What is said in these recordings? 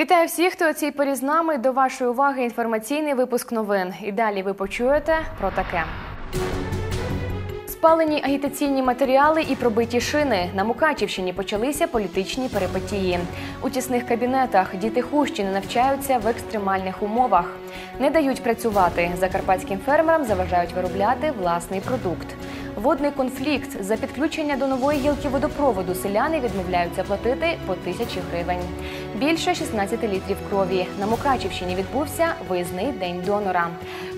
Вітаю всіх, хто у цій порі з нами. До вашої уваги інформаційний випуск новин. І далі ви почуєте про таке. Спалені агітаційні матеріали і пробиті шини. На Мукачівщині почалися політичні перипетії. У тісних кабінетах діти Хущини навчаються в екстремальних умовах. Не дають працювати. Закарпатським фермерам заважають виробляти власний продукт. Водний конфлікт за підключення до нової гілки водопроводу селяни відмовляються платити по тисячі гривень. Більше 16 літрів крові. На Мукачівщині відбувся виїзний день донора.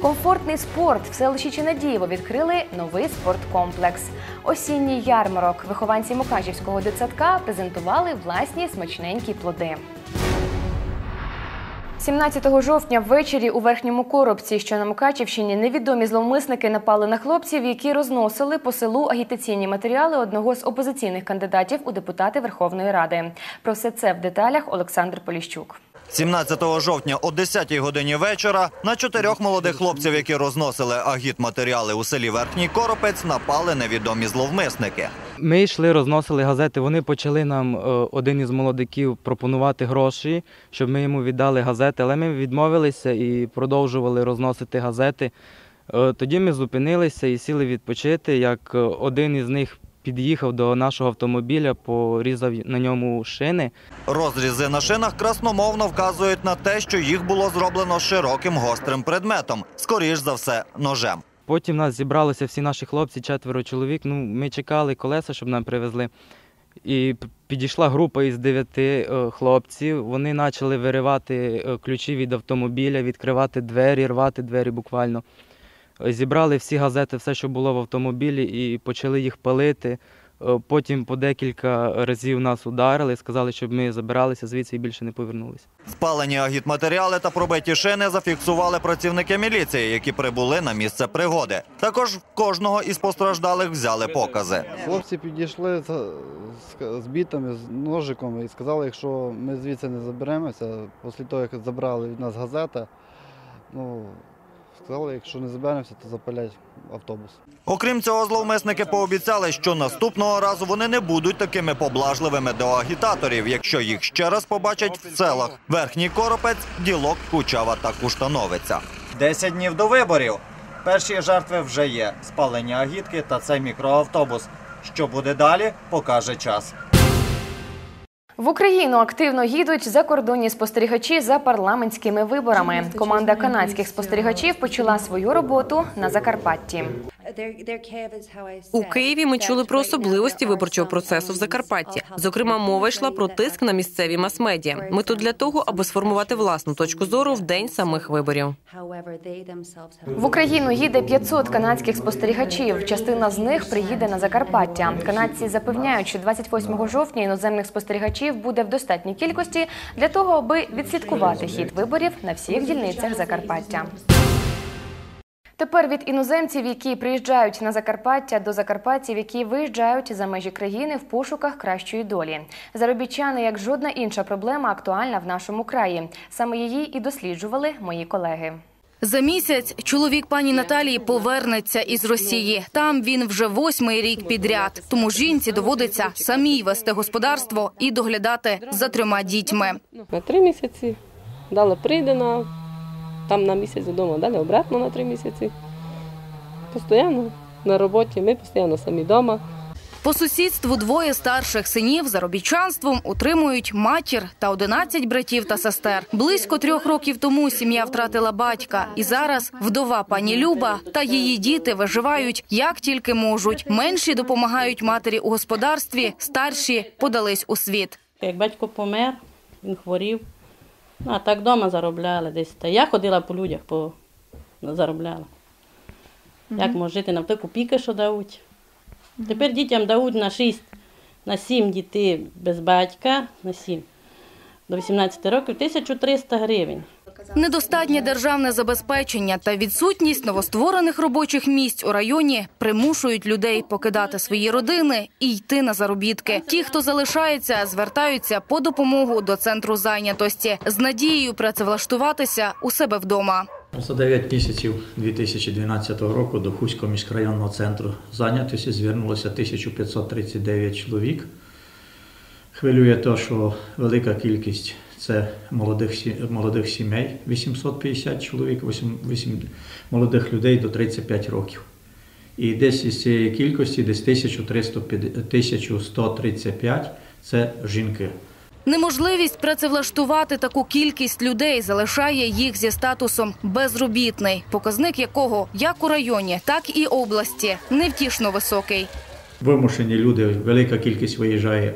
Комфортний спорт в селищі Чинадієво відкрили новий спорткомплекс. Осінній ярмарок. Вихованці Мукачівського дитсадка презентували власні смачненькі плоди. 17 жовтня ввечері у верхньому коробці, що на Мукачівщині, невідомі зловмисники напали на хлопців, які розносили по селу агітаційні матеріали одного з опозиційних кандидатів у депутати Верховної Ради. Про все це в деталях Олександр Поліщук. 17 жовтня о 10-й годині вечора на чотирьох молодих хлопців, які розносили агітматеріали у селі Верхній Коропець, напали невідомі зловмисники. Ми йшли, розносили газети. Вони почали нам е, один із молодиків пропонувати гроші, щоб ми йому віддали газети, але ми відмовилися і продовжували розносити газети. Е, Тоді ми зупинилися і сіли відпочити. Як е, один із них під'їхав до нашого автомобіля, порізав на ньому шини. Розрізи на шинах красномовно вказують на те, що їх було зроблено широким гострим предметом, скоріш за все, ножем. Потім нас зібралися всі наші хлопці, четверо чоловік. Ну, ми чекали колеса, щоб нам привезли. І підійшла група із дев'яти е, хлопців. Вони почали виривати е, ключі від автомобіля, відкривати двері, рвати двері буквально. Зібрали всі газети, все, що було в автомобілі, і почали їх палити. Е, Потім по декілька разів нас ударили, сказали, щоб ми забиралися звідси і більше не повернулися. Спалені агітматеріали та пробиті шини зафіксували працівники міліції, які прибули на місце пригоди. Також кожного із постраждалих взяли покази. Хлопці підійшли з бітами, з ножиком і сказали, якщо ми звідси не заберемося, після того, як забрали від нас газета, ну, сказали, якщо не заберемося, то запалять автобус. Окрім цього, зловмисники пообіцяли, що наступного разу вони не будуть такими поблажливими до агітаторів, якщо їх ще раз побачать в селах. Верхній Коропець, Ділок, Кучава та Куштановиця. Десять днів до виборів. Перші жертви вже є. Спалені агітки та цей мікроавтобус. Що буде далі, покаже час. В Україну активно їдуть закордонні спостерігачі за парламентськими виборами. Команда канадських спостерігачів почала свою роботу на Закарпатті. У Києві ми чули про особливості виборчого процесу в Закарпатті. Зокрема, мова йшла про тиск на місцеві мас-медіа. Ми тут для того, аби сформувати власну точку зору в день самих виборів. В Україну їде 500 канадських спостерігачів. Частина з них приїде на Закарпаття. Канадці запевняють, що 28 жовтня іноземних спостерігачів буде в достатній кількості для того, аби відслідкувати хід виборів на всіх дільницях Закарпаття. Тепер від іноземців, які приїжджають на Закарпаття, до закарпатців, які виїжджають за межі країни в пошуках кращої долі. Заробітчани, як жодна інша проблема, актуальна в нашому краї. Саме її і досліджували мої колеги. За місяць чоловік пані Наталії повернеться із Росії. Там він вже восьмий рік підряд. Тому жінці доводиться самій вести господарство і доглядати за трьома дітьми. на три місяці, далі прийде на там на місяць додому, далі обратно на три місяці. Постійно на роботі, ми постійно самі вдома. По сусідству двоє старших синів заробітчанством утримують матір та 11 братів та сестер. Близько трьох років тому сім'я втратила батька, і зараз вдова пані Люба та її діти виживають як тільки можуть. Менші допомагають матері у господарстві, старші подались у світ. Як батько помер, він хворів. Ну, а так вдома заробляли десь. Та я ходила по людях, по... заробляла. Як може жити на те копійки, що дають. Тепер дітям дають на 6, на 7 дітей без батька, на 7 до 18 років 1300 гривень. Недостатнє державне забезпечення та відсутність новостворених робочих місць у районі примушують людей покидати свої родини і йти на заробітки. Ті, хто залишається, звертаються по допомогу до центру зайнятості з надією працевлаштуватися у себе вдома. За 9 місяців 2012 року до Хуського міськрайонного центру зайнятості звернулося 1539 чоловік. Хвилює те, що велика кількість це молодих, молодих сімей 850 чоловік, 8, 8 молодих людей до 35 років. І десь із цієї кількості десь 1350 1135 це жінки. Неможливість працевлаштувати таку кількість людей залишає їх зі статусом безробітний, показник якого як у районі, так і області невтішно високий. Вимушені люди, велика кількість виїжджає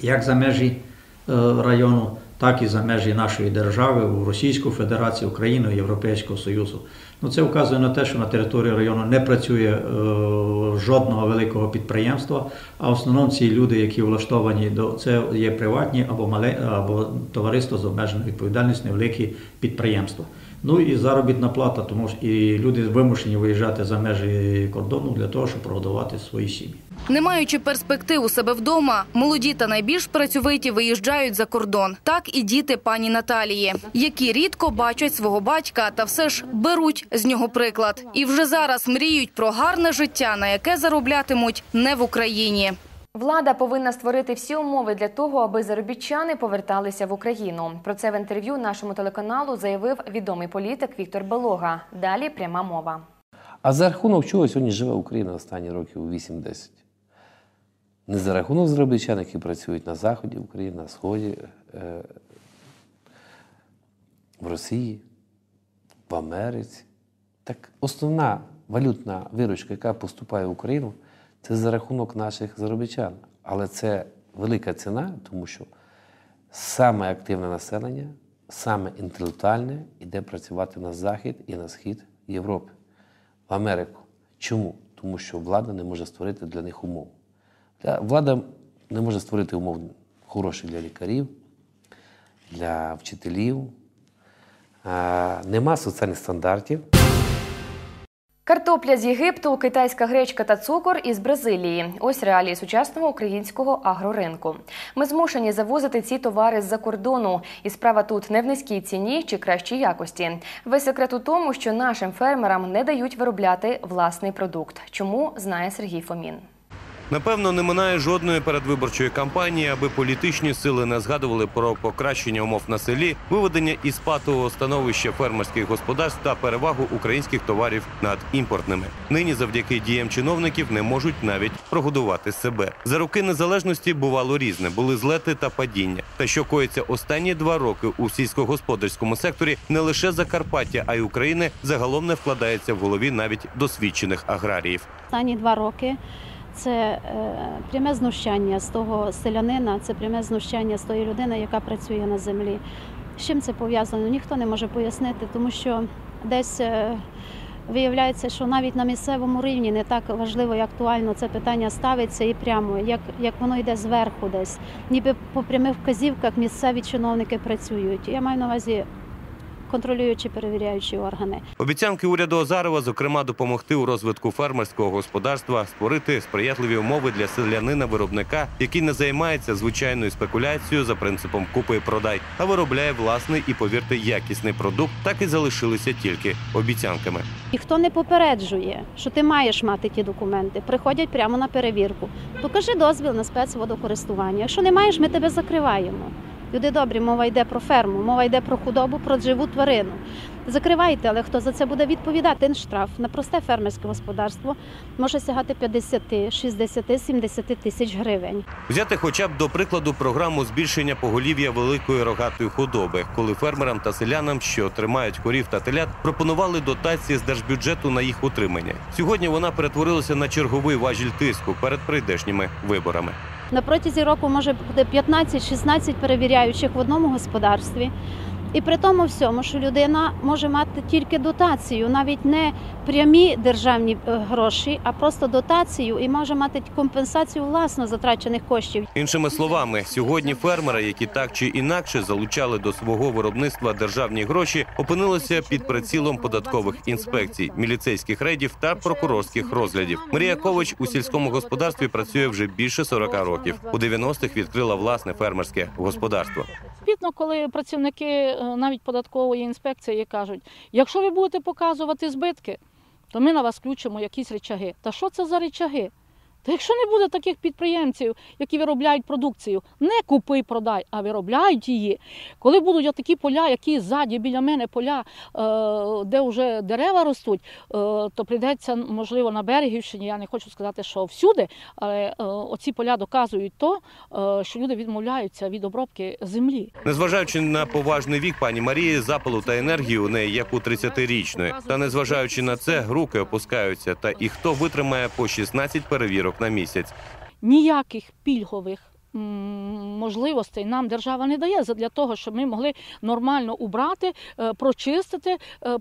як за межі е, району, так і за межі нашої держави у Російську Федерацію, Україну, Європейського Союзу. Ну, це вказує на те, що на території району не працює е, жодного великого підприємства, а в основному ці люди, які влаштовані до це є приватні або мале або товариство з обмеженою відповідальністю, невеликі підприємства. Ну і заробітна плата, тому що і люди вимушені виїжджати за межі кордону для того, щоб прогодувати свої сім'ї. Не маючи перспектив у себе вдома, молоді та найбільш працьовиті виїжджають за кордон. Так і діти пані Наталії, які рідко бачать свого батька та все ж беруть з нього приклад. І вже зараз мріють про гарне життя, на яке зароблятимуть не в Україні. Влада повинна створити всі умови для того, аби заробітчани поверталися в Україну. Про це в інтерв'ю нашому телеканалу заявив відомий політик Віктор Белога. Далі пряма мова. А за рахунок чого сьогодні живе Україна останні років 8-10? Не за рахунок заробітчан, які працюють на Заході України, на Сході, е, в Росії, в Америці. Так основна валютна виручка, яка поступає в Україну, це за рахунок наших заробітчан. Але це велика ціна, тому що саме активне населення, саме інтелектуальне йде працювати на Захід і на схід Європи, в Америку. Чому? Тому що влада не може створити для них умов. Влада не може створити умов хороших для лікарів, для вчителів. Нема соціальних стандартів. Картопля з Єгипту, китайська гречка та цукор із Бразилії. Ось реалії сучасного українського агроринку. Ми змушені завозити ці товари з-за кордону. І справа тут не в низькій ціні чи кращій якості. Весь секрет у тому, що нашим фермерам не дають виробляти власний продукт. Чому знає Сергій Фомін. Напевно, не минає жодної передвиборчої кампанії, аби політичні сили не згадували про покращення умов на селі, виведення із патового становища фермерських господарств та перевагу українських товарів над імпортними. Нині завдяки діям чиновників не можуть навіть прогодувати себе. За роки незалежності бувало різне, були злети та падіння. Та що коїться останні два роки у сільськогосподарському секторі, не лише Закарпаття, а й України загалом не вкладається в голові навіть досвідчених аграріїв. Останні два роки це е, пряме знущання з того селянина, це пряме знущання з тої людини, яка працює на землі. З чим це пов'язано? Ніхто не може пояснити, тому що десь е, виявляється, що навіть на місцевому рівні не так важливо і актуально це питання ставиться і прямо, як, як воно йде зверху десь. Ніби по прямих вказівках місцеві чиновники працюють. Я маю на увазі контролюючі, перевіряючі органи. Обіцянки уряду Озарова, зокрема, допомогти у розвитку фермерського господарства, створити сприятливі умови для селянина-виробника, який не займається звичайною спекуляцією за принципом купи і продай, а виробляє власний і, повірте, якісний продукт, так і залишилися тільки обіцянками. Ніхто не попереджує, що ти маєш мати ті документи. Приходять прямо на перевірку. Покажи дозвіл на спецводокористування. Якщо не маєш, ми тебе закриваємо. Люди добрі, мова йде про ферму, мова йде про худобу, про живу тварину. Закривайте, але хто за це буде відповідати? Штраф на просте фермерське господарство може сягати 50, 60, 70 тисяч гривень. Взяти хоча б до прикладу програму збільшення поголів'я великої рогатої худоби, коли фермерам та селянам, що тримають корів та телят, пропонували дотації з держбюджету на їх утримання. Сьогодні вона перетворилася на черговий важіль тиску перед прийдешніми виборами. На протязі року може бути 15-16 перевіряючих в одному господарстві. І при тому всьому, що людина може мати тільки дотацію, навіть не прямі державні е, гроші, а просто дотацію і може мати компенсацію власно затрачених коштів. Іншими словами, сьогодні фермери, які так чи інакше залучали до свого виробництва державні гроші, опинилися під прицілом податкових інспекцій, міліцейських рейдів та прокурорських розглядів. Марія Ковач у сільському господарстві працює вже більше 40 років. У 90-х відкрила власне фермерське господарство. Бідно, коли працівники е, навіть податкової інспекції кажуть, якщо ви будете показувати збитки, то ми на вас включимо якісь речаги. Та що це за речаги? То якщо не буде таких підприємців, які виробляють продукцію, не купи, продай, а виробляють її. Коли будуть такі поля, які ззаді біля мене поля, е, де вже дерева ростуть, е, то прийдеться, можливо, на Берегівщині, я не хочу сказати, що всюди, але е, оці поля доказують то, що люди відмовляються від обробки землі. Незважаючи на поважний вік пані Марії, запалу та енергію у неї як у 30-річної. Та незважаючи на це, руки опускаються. Та і хто витримає по 16 перевірок на місяць. ніяких пільгових можливостей нам держава не дає для того, щоб ми могли нормально убрати, е, прочистити, е,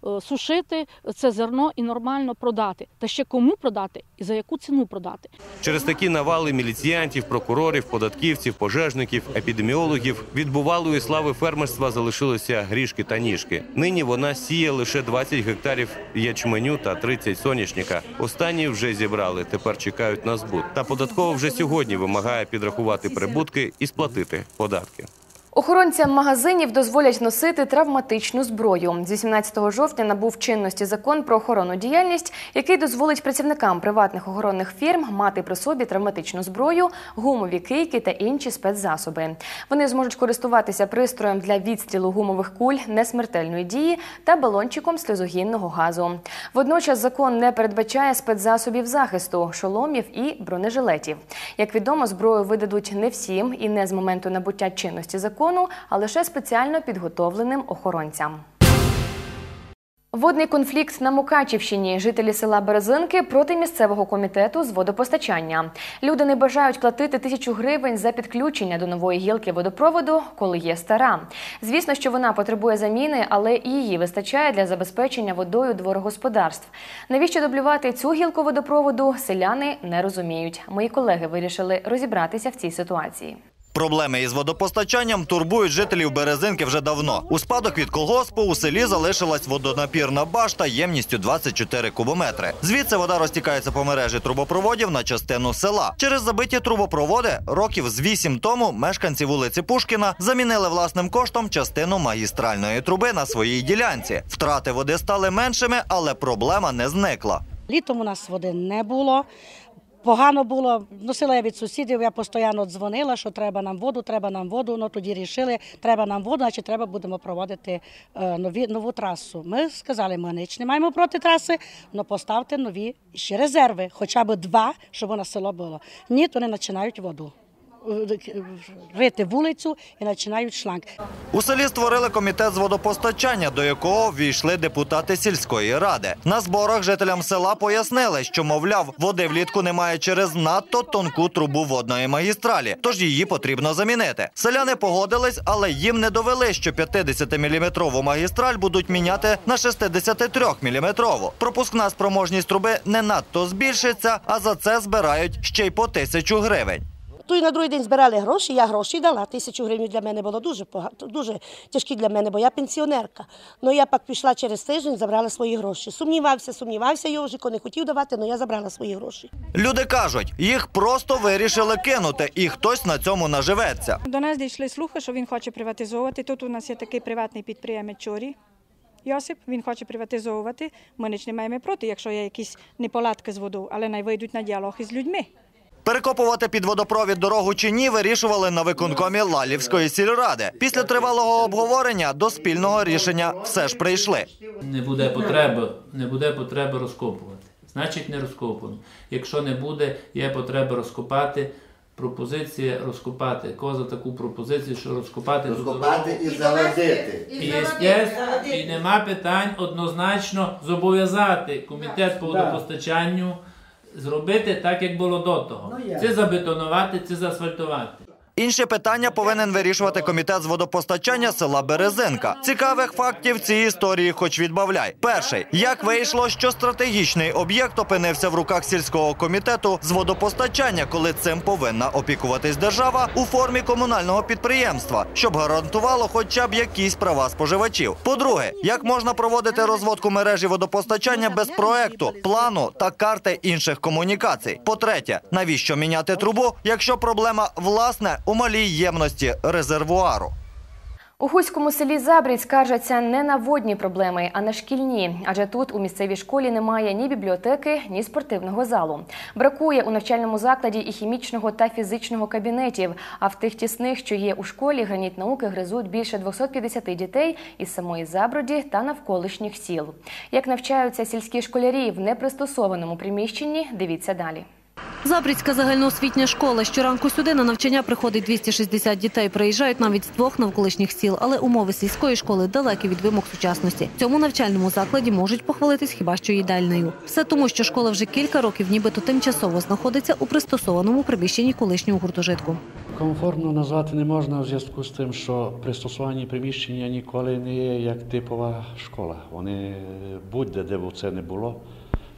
просушити це зерно і нормально продати. Та ще кому продати і за яку ціну продати. Через такі навали міліціянтів, прокурорів, податківців, пожежників, епідеміологів від бувалої слави фермерства залишилися грішки та ніжки. Нині вона сіє лише 20 гектарів ячменю та 30 соняшника. Останні вже зібрали, тепер чекають на збут. Та податково вже сьогодні вимагає підрахувати прибутки і сплатити податки. Охоронцям магазинів дозволять носити травматичну зброю. Зі 17 жовтня набув чинності закон про охоронну діяльність, який дозволить працівникам приватних охоронних фірм мати при собі травматичну зброю, гумові кийки та інші спецзасоби. Вони зможуть користуватися пристроєм для відстрілу гумових куль несмертельної дії та балончиком сльозогінного газу. Водночас закон не передбачає спецзасобів захисту, шоломів і бронежилетів. Як відомо, зброю видадуть не всім і не з моменту набуття чинності закону, а лише спеціально підготовленим охоронцям. Водний конфлікт на Мукачівщині. Жителі села Березинки проти місцевого комітету з водопостачання. Люди не бажають платити тисячу гривень за підключення до нової гілки водопроводу, коли є стара. Звісно, що вона потребує заміни, але і її вистачає для забезпечення водою дворогосподарств. Навіщо дублювати цю гілку водопроводу? Селяни не розуміють. Мої колеги вирішили розібратися в цій ситуації. Проблеми із водопостачанням турбують жителів Березинки вже давно. У спадок від колгоспу у селі залишилась водонапірна башта ємністю 24 кубометри. Звідси вода розтікається по мережі трубопроводів на частину села. Через забиті трубопроводи років з 8 тому мешканці вулиці Пушкіна замінили власним коштом частину магістральної труби на своїй ділянці. Втрати води стали меншими, але проблема не зникла. Літом у нас води не було. Погано було, носила я від сусідів, я постійно дзвонила, що треба нам воду, треба нам воду. Ну тоді рішили, треба нам воду, значить треба будемо проводити е, нові, нову трасу. Ми сказали, ми ніч не маємо проти траси, але поставте нові ще резерви, хоча б два, щоб на село було. Ні, то не починають воду. Рити вулицю і починають шланг. У селі створили комітет з водопостачання, до якого ввійшли депутати сільської ради. На зборах жителям села пояснили, що мовляв, води влітку немає через надто тонку трубу водної магістралі, тож її потрібно замінити. Селяни погодились, але їм не довели, що 50-мм магістраль будуть міняти на 63-мм. Пропускна спроможність труби не надто збільшиться, а за це збирають ще й по тисячу гривень. То й на другий день збирали гроші, я гроші дала. Тисячу гривень для мене було дуже дуже тяжкі для мене, бо я пенсіонерка. Ну я пак пішла через тиждень, забрала свої гроші. Сумнівався, сумнівався Йожико, не хотів давати, але я забрала свої гроші. Люди кажуть, їх просто вирішили кинути, і хтось на цьому наживеться. До нас дійшли слухи, що він хоче приватизовувати. Тут у нас є такий приватний підприємець Чорі. Йосип, він хоче приватизовувати. Ми ніч не маємо проти, якщо є якісь неполадки з водою, але най вийдуть на діалог із людьми. Перекопувати під водопровід дорогу чи ні вирішували на виконкомі Лалівської сільради. Після тривалого обговорення до спільного рішення все ж прийшли. Не буде потреби, не буде потреби розкопувати. Значить, не розкопуємо. Якщо не буде, є потреба розкопати. Пропозиція розкопати. Кого за таку пропозицію, що розкопати Розкопати і заводити. І, єстественно, і нема питань однозначно зобов'язати комітет по водопостачанню зробити так, як було до того. Це забетонувати, це заасфальтувати. Інші питання повинен вирішувати комітет з водопостачання села Березинка. Цікавих фактів цій історії хоч відбавляй. Перший як вийшло, що стратегічний об'єкт опинився в руках сільського комітету з водопостачання, коли цим повинна опікуватись держава у формі комунального підприємства, щоб гарантувало хоча б якісь права споживачів. По-друге, як можна проводити розводку мережі водопостачання без проекту, плану та карти інших комунікацій. По-третє, навіщо міняти трубу, якщо проблема власне у малій ємності резервуару. У Хуському селі Забрідь скаржаться не на водні проблеми, а на шкільні. Адже тут у місцевій школі немає ні бібліотеки, ні спортивного залу. Бракує у навчальному закладі і хімічного та фізичного кабінетів. А в тих тісних, що є у школі, граніт науки гризуть більше 250 дітей із самої Заброді та навколишніх сіл. Як навчаються сільські школярі в непристосованому приміщенні, дивіться далі. Забрідська загальноосвітня школа. Щоранку сюди на навчання приходить 260 дітей. Приїжджають навіть з двох навколишніх сіл, але умови сільської школи далекі від вимог сучасності. Цьому навчальному закладі можуть похвалитись хіба що їдальнею. Все тому, що школа вже кілька років, нібито тимчасово знаходиться у пристосованому приміщенні колишнього гуртожитку. Комфортно назвати не можна в зв'язку з тим, що пристосовані приміщення ніколи не є як типова школа. Вони будь-де, де б це не було,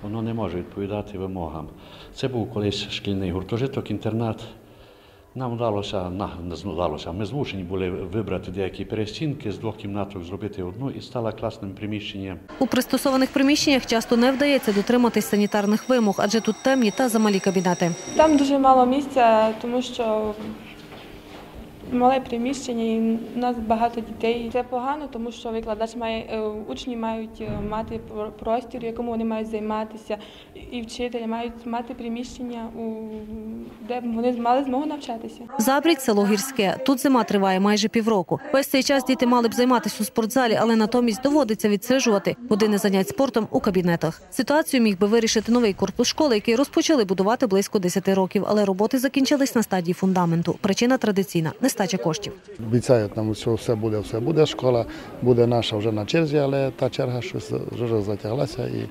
воно не може відповідати вимогам. Це був колись шкільний гуртожиток, інтернат. Нам вдалося, на, не вдалося, ми змушені були вибрати деякі перестінки, з двох кімнаток зробити одну і стала класним приміщенням. У пристосованих приміщеннях часто не вдається дотриматись санітарних вимог, адже тут темні та замалі кабінети. Там дуже мало місця, тому що мале приміщення і у нас багато дітей. Це погано, тому що викладач має е, учні мають е, мати про- простір, якому вони мають займатися, і вчителі мають мати приміщення, у- де б вони мали змогу навчатися. Забрідь село гірське. Тут зима триває майже півроку. Весь цей час діти мали б займатися у спортзалі, але натомість доводиться відсиджувати години занять спортом у кабінетах. Ситуацію міг би вирішити новий корпус школи, який розпочали будувати близько 10 років, але роботи закінчились на стадії фундаменту. Причина традиційна нестача коштів. Обіцяють нам, що все буде, все буде. Школа буде наша вже на черзі, але та черга щось вже затяглася і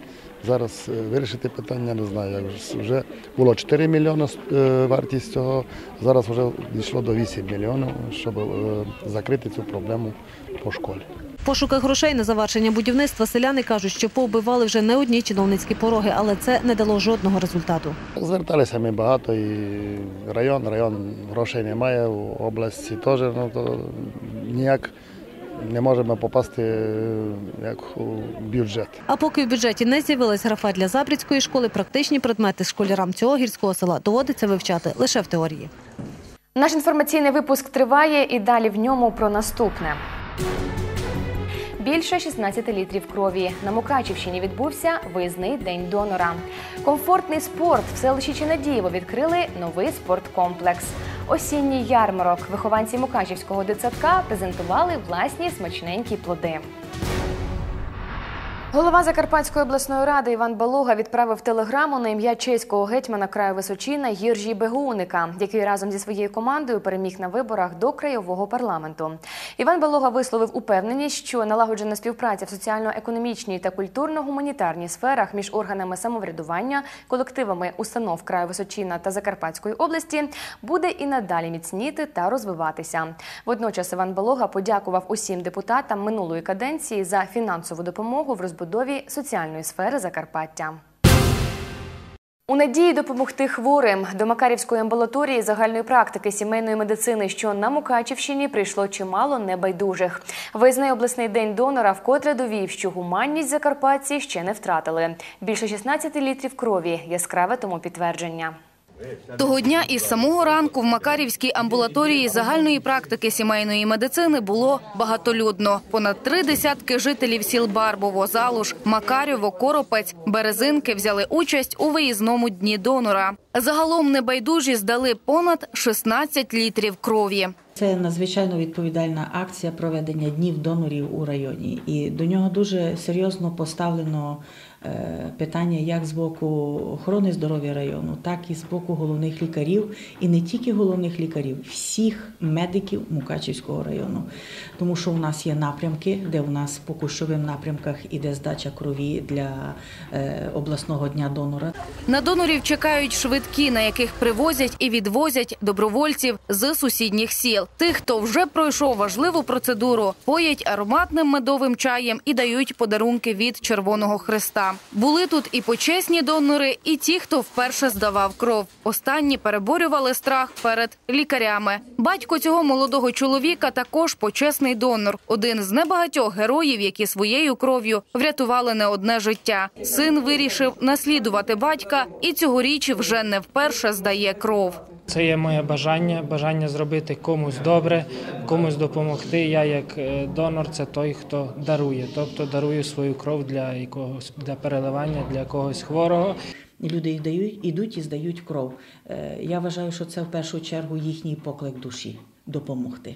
зараз е, вирішити питання не знаю. Вже було 4 мільйони е, вартість цього, зараз вже дійшло до 8 мільйонів, щоб е, закрити цю проблему по школі. В пошуках грошей на завершення будівництва селяни кажуть, що повбивали вже не одні чиновницькі пороги, але це не дало жодного результату. Зверталися ми багато і район, район грошей немає, в області теж ну, то ніяк не можемо попасти е, як у бюджет. А поки в бюджеті не з'явилась графа для Забрідської школи, практичні предмети школярам цього гірського села доводиться вивчати лише в теорії. Наш інформаційний випуск триває і далі в ньому про наступне. Більше 16 літрів крові. На Мукачівщині відбувся виїзний день донора. Комфортний спорт в селищі Чинадієво відкрили новий спорткомплекс. Осінній ярмарок. Вихованці Мукачівського дитсадка презентували власні смачненькі плоди. Голова Закарпатської обласної ради Іван Балуга відправив телеграму на ім'я чеського гетьмана краю Височина Єржі Бегуника, який разом зі своєю командою переміг на виборах до краєвого парламенту. Іван Балуга висловив упевненість, що налагоджена співпраця в соціально-економічній та культурно-гуманітарній сферах між органами самоврядування, колективами установ краю Височина та Закарпатської області буде і надалі міцніти та розвиватися. Водночас Іван Балога подякував усім депутатам минулої каденції за фінансову допомогу в розбудові соціальної сфери Закарпаття. У надії допомогти хворим до Макарівської амбулаторії загальної практики сімейної медицини, що на Мукачівщині прийшло чимало небайдужих. Виїзний обласний день донора вкотре довів, що гуманність закарпатці ще не втратили. Більше 16 літрів крові яскраве тому підтвердження. Того дня із самого ранку в Макарівській амбулаторії загальної практики сімейної медицини було багатолюдно. Понад три десятки жителів сіл Барбово, Залуш, Макарєво, Коропець, Березинки взяли участь у виїзному дні донора. Загалом небайдужі здали понад 16 літрів крові. Це надзвичайно відповідальна акція проведення днів донорів у районі, і до нього дуже серйозно поставлено питання як з боку охорони здоров'я району, так і з боку головних лікарів, і не тільки головних лікарів, всіх медиків Мукачівського району. Тому що у нас є напрямки, де у нас по кущовим напрямках іде здача крові для е, обласного дня донора. На донорів чекають швидкі, на яких привозять і відвозять добровольців з сусідніх сіл. Тих, хто вже пройшов важливу процедуру, поять ароматним медовим чаєм і дають подарунки від Червоного Христа. Були тут і почесні донори, і ті, хто вперше здавав кров. Останні переборювали страх перед лікарями. Батько цього молодого чоловіка також почесний донор. Один з небагатьох героїв, які своєю кров'ю врятували не одне життя. Син вирішив наслідувати батька і цьогоріч вже не вперше здає кров. Це є моє бажання, бажання зробити комусь добре, комусь допомогти. Я як е, донор це той, хто дарує, тобто дарую свою кров для якогось для переливання для когось хворого. Люди йдуть, ідуть і здають кров. Е, Я вважаю, що це в першу чергу їхній поклик душі допомогти.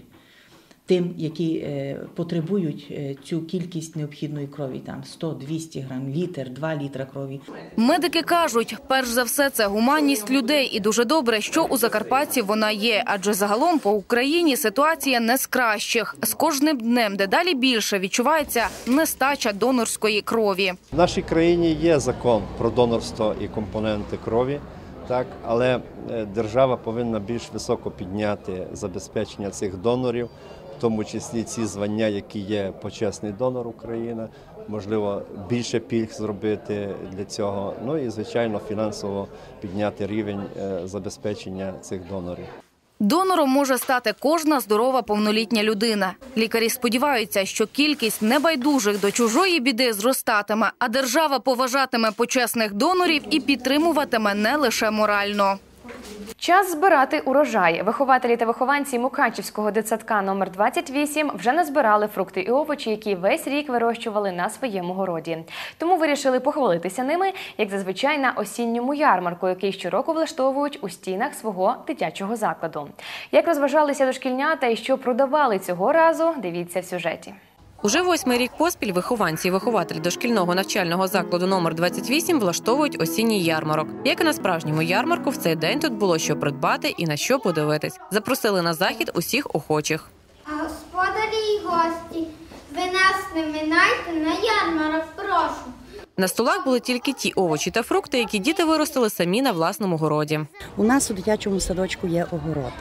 Тим, які е, потребують е, цю кількість необхідної крові, там 100-200 грам, літр, 2 літра крові. Медики кажуть, перш за все, це гуманність людей, і дуже добре, що у Закарпатті вона є. Адже загалом по Україні ситуація не з кращих. З кожним днем дедалі більше відчувається нестача донорської крові. В нашій країні є закон про донорство і компоненти крові, так, але е, держава повинна більш високо підняти забезпечення цих донорів, тому числі ці звання, які є почесний донор України, можливо, більше пільг зробити для цього. Ну і звичайно фінансово підняти рівень е, забезпечення цих донорів. Донором може стати кожна здорова повнолітня людина. Лікарі сподіваються, що кількість небайдужих до чужої біди зростатиме, а держава поважатиме почесних донорів і підтримуватиме не лише морально. Час збирати урожай. Вихователі та вихованці Мукачівського дитсадка номер 28 вже назбирали фрукти і овочі, які весь рік вирощували на своєму городі. Тому вирішили похвалитися ними, як зазвичай на осінньому ярмарку, який щороку влаштовують у стінах свого дитячого закладу. Як розважалися дошкільнята і що продавали цього разу, дивіться в сюжеті. Уже восьмий рік поспіль вихованці і вихователі дошкільного навчального закладу номер 28 влаштовують осінній ярмарок. Як і на справжньому ярмарку, в цей день тут було що придбати і на що подивитись. Запросили на захід усіх охочих. Господарі й гості, ви нас не минайте на ярмарок, прошу. На столах були тільки ті овочі та фрукти, які діти виростили самі на власному городі. У нас у дитячому садочку є огород.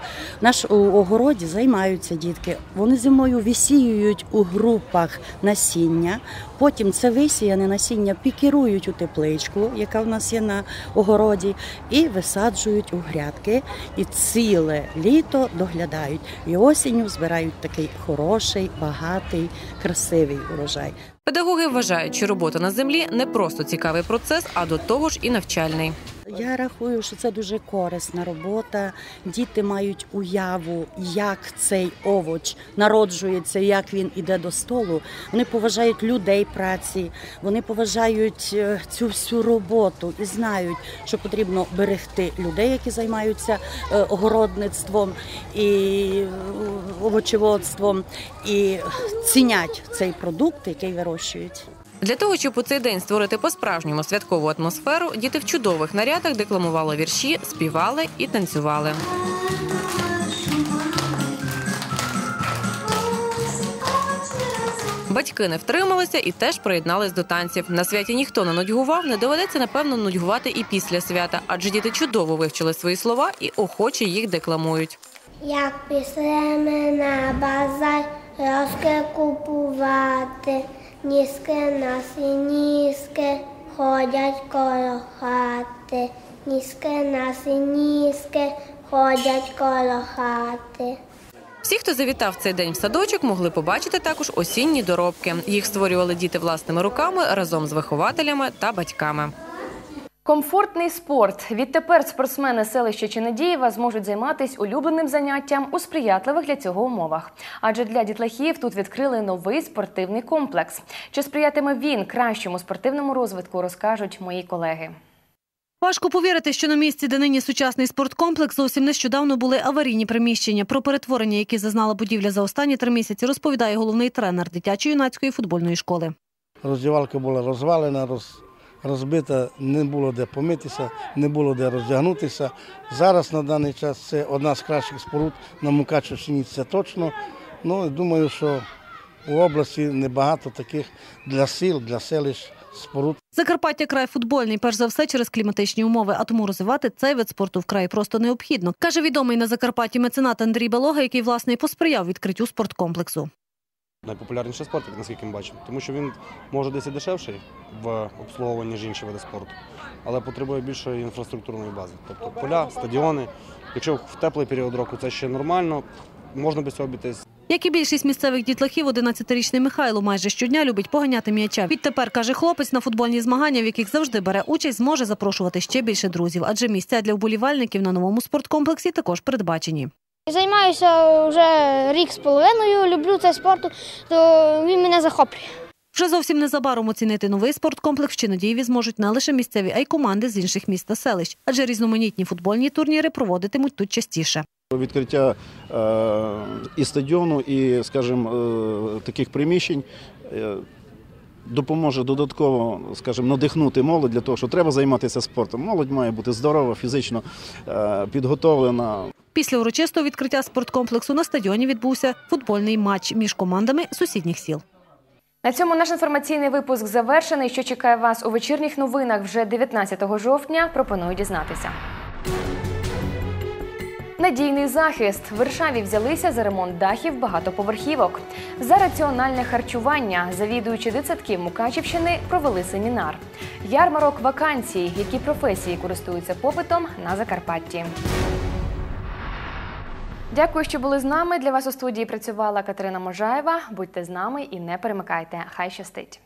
Наш у огороді займаються дітки. Вони зимою висіюють у групах насіння. Потім це висіяне насіння пікірують у тепличку, яка в нас є на огороді, і висаджують у грядки. І ціле літо доглядають. І осінню збирають такий хороший, багатий, красивий урожай. Педагоги вважають, що робота на землі не просто цікавий процес, а до того ж і навчальний. Я рахую, що це дуже корисна робота. Діти мають уяву, як цей овоч народжується, як він іде до столу. Вони поважають людей праці, вони поважають е, цю всю роботу і знають, що потрібно берегти людей, які займаються е, огородництвом і е, овочеводством, і цінять цей продукт, який вирощують. Для того, щоб у цей день створити по-справжньому святкову атмосферу, діти в чудових нарядах декламували вірші, співали і танцювали. Батьки не втрималися і теж приєднались до танців. На святі ніхто не нудьгував, не доведеться напевно нудьгувати і після свята, адже діти чудово вивчили свої слова і охоче їх декламують. Як пішлемо на базар, рожки купувати, ніски нас і ніски ходять коло хати, ніски нас і ніски ходять коло хати. Всі, хто завітав цей день в садочок, могли побачити також осінні доробки. Їх створювали діти власними руками разом з вихователями та батьками. Комфортний спорт. Відтепер спортсмени селища Чинедієва зможуть займатися улюбленим заняттям у сприятливих для цього умовах. Адже для дітлахів тут відкрили новий спортивний комплекс. Чи сприятиме він кращому спортивному розвитку, розкажуть мої колеги. Важко повірити, що на місці, де нині сучасний спорткомплекс, зовсім нещодавно були аварійні приміщення. Про перетворення, які зазнала будівля за останні три місяці, розповідає головний тренер дитячо-юнацької футбольної школи. Роздівалка була розвалена, роз, розбита, не було де помитися, не було де роздягнутися. Зараз на даний час це одна з кращих споруд на Мукачевщині, це точно. Ну, думаю, що у області небагато таких для сіл, для селищ споруд. Закарпаття край футбольний, перш за все через кліматичні умови, а тому розвивати цей вид спорту вкрай просто необхідно, каже відомий на Закарпатті меценат Андрій Балога, який власне посприяв відкриттю спорткомплексу. Найпопулярніший спорт, наскільки ми бачимо, тому що він може десь і дешевший в обслуговуванні ніж інші види спорту, але потребує більшої інфраструктурної бази. Тобто поля, стадіони. Якщо в теплий період року це ще нормально, можна без цього обійтись. Як і більшість місцевих дітлахів, 11-річний Михайло майже щодня любить поганяти м'яча. Відтепер каже хлопець на футбольні змагання, в яких завжди бере участь, зможе запрошувати ще більше друзів, адже місця для вболівальників на новому спорткомплексі також передбачені. Займаюся вже рік з половиною, люблю цей спорт, то він мене захоплює. Вже зовсім незабаром оцінити новий спорткомплекс в Чинодієві зможуть не лише місцеві, а й команди з інших міст та селищ, адже різноманітні футбольні турніри проводитимуть тут частіше. Відкриття е, і стадіону, і, скажімо, е, таких приміщень е, допоможе додатково, скажімо, надихнути молодь для того, що треба займатися спортом. Молодь має бути здорова, фізично е, підготовлена. Після урочистого відкриття спорткомплексу на стадіоні відбувся футбольний матч між командами сусідніх сіл. На цьому наш інформаційний випуск завершений. Що чекає вас у вечірніх новинах вже 19 жовтня? Пропоную дізнатися. Надійний захист в Варшаві взялися за ремонт дахів багатоповерхівок. За раціональне харчування завідуючі дитсадків Мукачівщини провели семінар. Ярмарок вакансій, які професії користуються попитом на Закарпатті. Дякую, що були з нами. Для вас у студії працювала Катерина Можаєва. Будьте з нами і не перемикайте. Хай щастить.